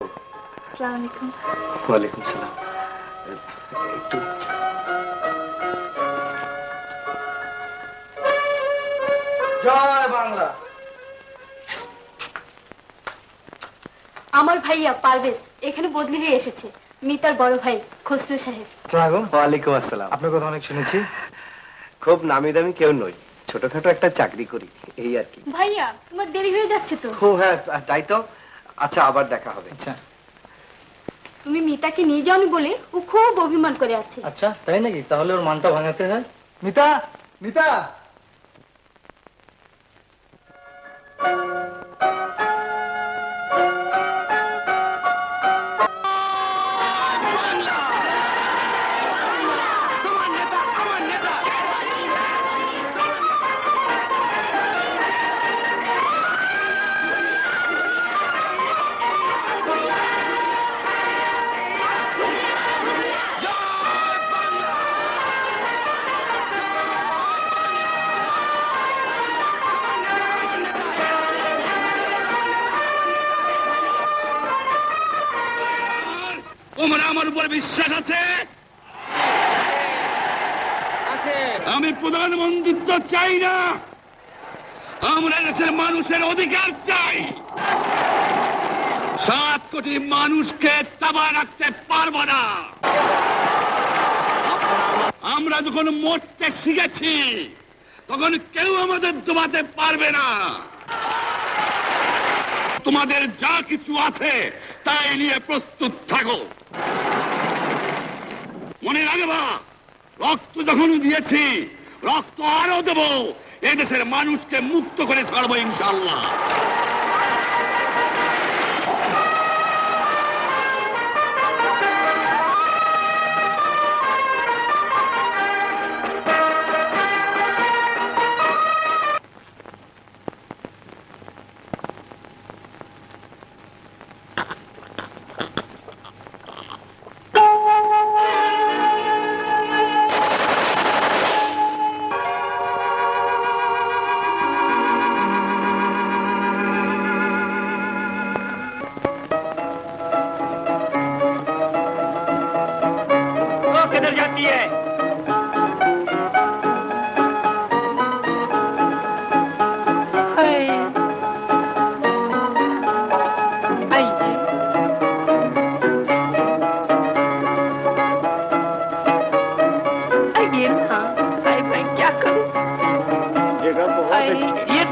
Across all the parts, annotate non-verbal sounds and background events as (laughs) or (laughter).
আসসালামু আলাইকুম ওয়ালাইকুম সালাম। একটু জয় বাংলা। আমার ভাইয়া পারভেজ এখানে বদলি হয়ে এসেছে। মিতার বড় ভাই খসরু সাহেব। ওয়ালাইকুম আসসালাম। আপনার কথা অনেক শুনেছি। খুব নামি দামি কেউ নই। ছোটখাটো একটা চাকরি করি এই আর কি। ভাইয়া তোমার দেরি হয়ে যাচ্ছে তো? ও হ্যাঁ তাই তো। আচ্ছা আবার দেখা হবে। আচ্ছা। তুমি মিতাকে নিয়ে যাওনি বলে ও খুব অভিমান করে আছে। আচ্ছা তাই নাকি? তাহলে ওর মানটা ভাঙাতে হয়। মিতা! মিতা! বিশ্বাস আছে? আমি প্রধানমন্ত্রিত্ব চাই না। আমরা দেশের মানুষের অধিকার চাই। সাত কোটি মানুষকে তাবা রাখতে পারব না। আমরা যখন মরতে শিখেছি তখন কেউ আমাদের দোবাতে পারবে না। তোমাদের যা কিছু আছে তাই নিয়ে প্রস্তুত থাকো। মনে রাখবা রক্ত যখন দিয়েছি রক্ত আরও দেব এদেশের মানুষকে মুক্ত করে ছাড়বো ইনশাল্লাহ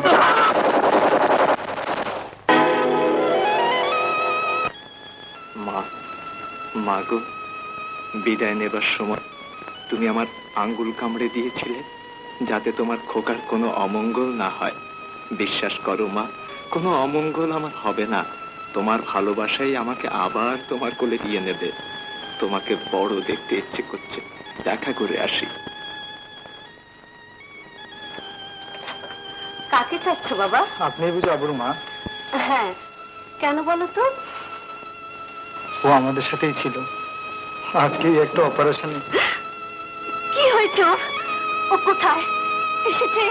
तो মা মা বিদায় নেবার সময়। তুমি আমার আঙ্গুল কামড়ে দিয়েছিলে যাতে তোমার খোকার কোনো অমঙ্গল না হয়। বিশ্বাস করো মা কোনো অমঙ্গল আমার হবে না। তোমার ভালোবাসাই আমাকে আবার তোমার কোলে দিয়ে নেবে। তোমাকে বড় দেখতে ইচ্ছে করছে। দেখা করে আসি। কাকে চাচ্ছ বাবা? আপনি বুঝো আবুর মা। হ্যাঁ কেন বলো তো? ও আমাদের সাথেই ছিল। আজকে একটা অপারেশনে। হয়েছে ও কোথায়? এসেছে?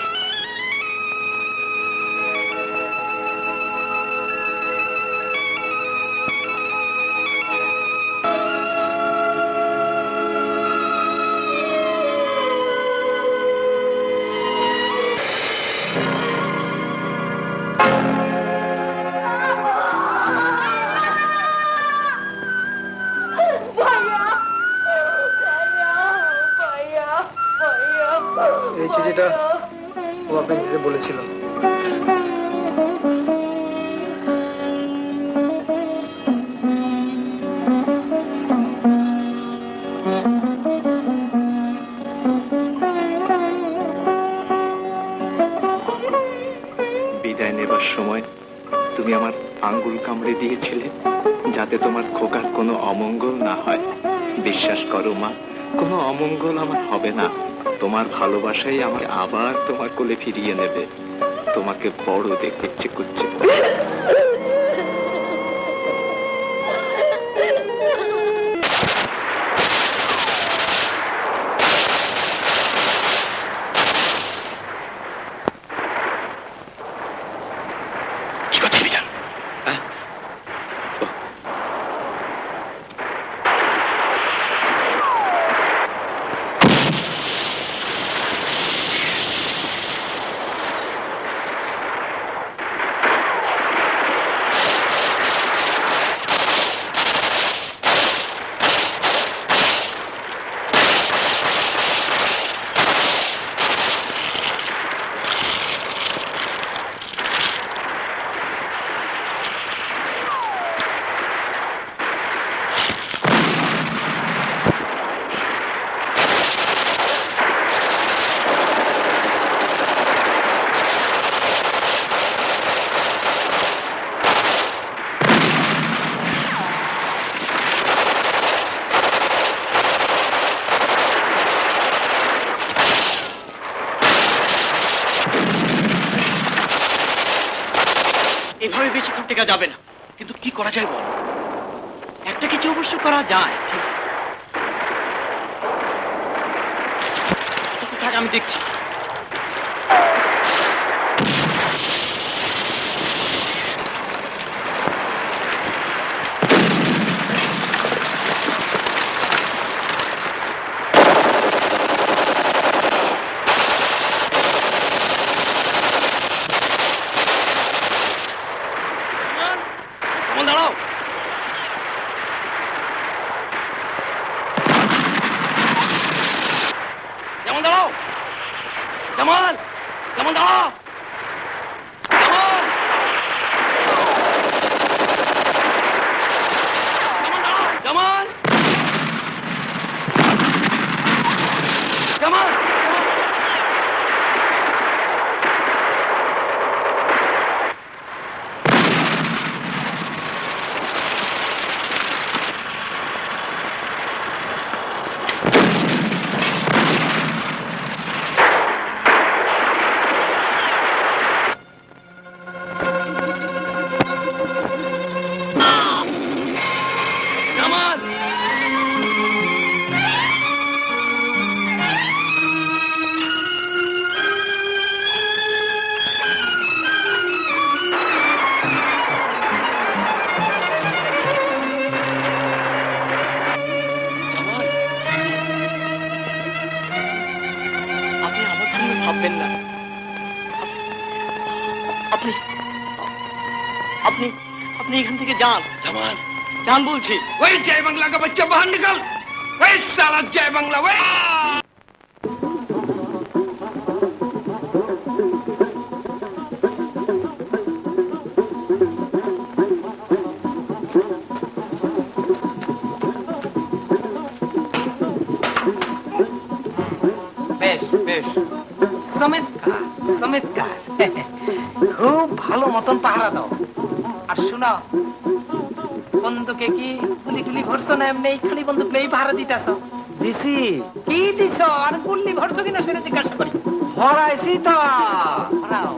বলেছিল। বিদায় নেবার সময় তুমি আমার আঙ্গুল কামড়ে দিয়েছিলে, যাতে তোমার খোকার কোনো অমঙ্গল না হয়। বিশ্বাস করো মা কোনো অমঙ্গল আমার হবে না। তোমার ভালোবাসাই আমাকে আবার তোমার কোলে ফিরিয়ে নেবে। তোমাকে বড় দেখতে ইচ্ছে করছে। টেকা যাবে না। কিন্তু কি করা যায় বল? একটা কিছু অবশ্য করা যায়, ঠিক। আমি দেখছি। যেমন যেমন দাঁড়াও যেমন যেমন আমার জন্য ভাববেন না আপনি আপনি আপনি এখান থেকে যান জামাল যান বলছি ওই জয় বাংলা का बच्चा बाहर निकल वही साला जय बांग्ला वही চমৎকার চমৎকার খুব ভালো মতন পাহারা দাও। আর শোনো বন্দুকে কি গুলি ভরছো না এমনি? খালি বন্দুক নেই পাহারা দিতেছ দিছি। কি দিছ? আর ভরছো কিনা সেটা জিজ্ঞাসা করি। তো। ভরাও।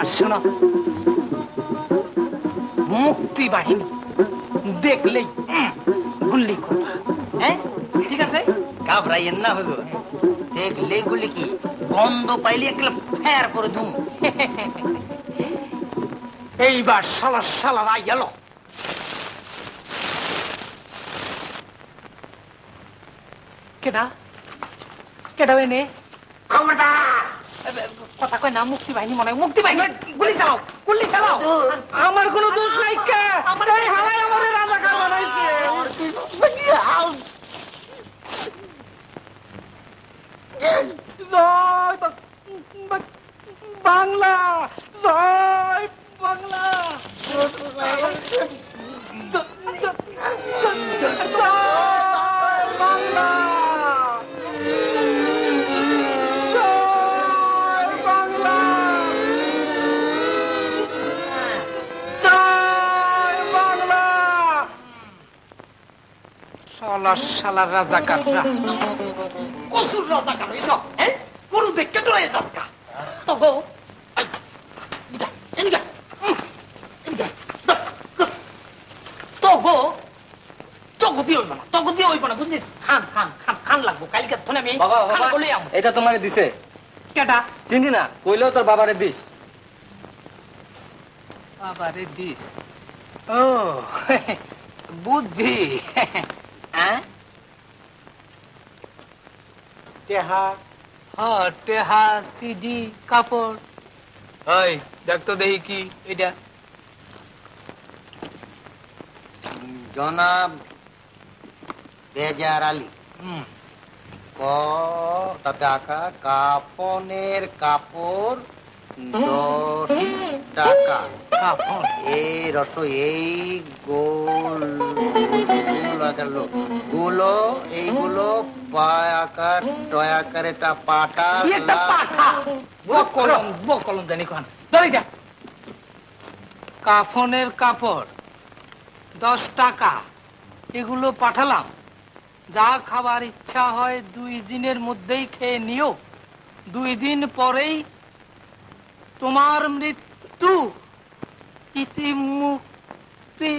আর শোনো মুক্তি বাহিনী দেখলেই গুল্লি করবা। হ্যাঁ? ঠিক আছে? ঘাবড়াইয়েন না হুজুর। দেখলে গুলি কি? গন্ধ পাইলে একলা ফের করে দুম (laughs) এইবার শালা শালারা গেল কেডা? কেডা এনে? কথা কয় না মুক্তি বাহিনী মনে মুক্তি বাহিনী। গুলি চালাও গুলি চালাও। আমার কোনো দোষ নাই আমার এই হালাই আমারে রাজাকার বানাইছে জয় বা- বা- বাংলা জয় বাংলা জ- জ- জ- জয় বাংলা জয় বাংলা জয় বাংলা শালা শালা রাজাকাররা। কসুর রাজাকার এসব হ্যাঁ? গরু দেখে ডরে যাস কা। তো গো গো এটা তোমার দিছে। চিনি না? কইলেও তোর বাবারে দিস। বাবারে দিস। ও (laughs) বুদ্ধি (laughs) টেহা হ্যাঁ টেহা সিডি কাপড়। ওই দেখ তো দেখি কি এটা জনাব বেজার আলী। হুম। ক তাতে আঁকা কাপনের কাপড়। দশ টাকা। এই রস এই গোল। গোল আকার। গুলো এইগুলো পায় আকার টয় আকারে টা পাটা? বকলম বকলম জানি ধরে যা। কাফনের কাপড় দশ টাকা। এগুলো পাঠালাম। যা খাবার ইচ্ছা হয় দুই দিনের মধ্যেই খেয়ে নিও। দুই দিন পরেই তোমার মৃত্যু ইতিমুক্তি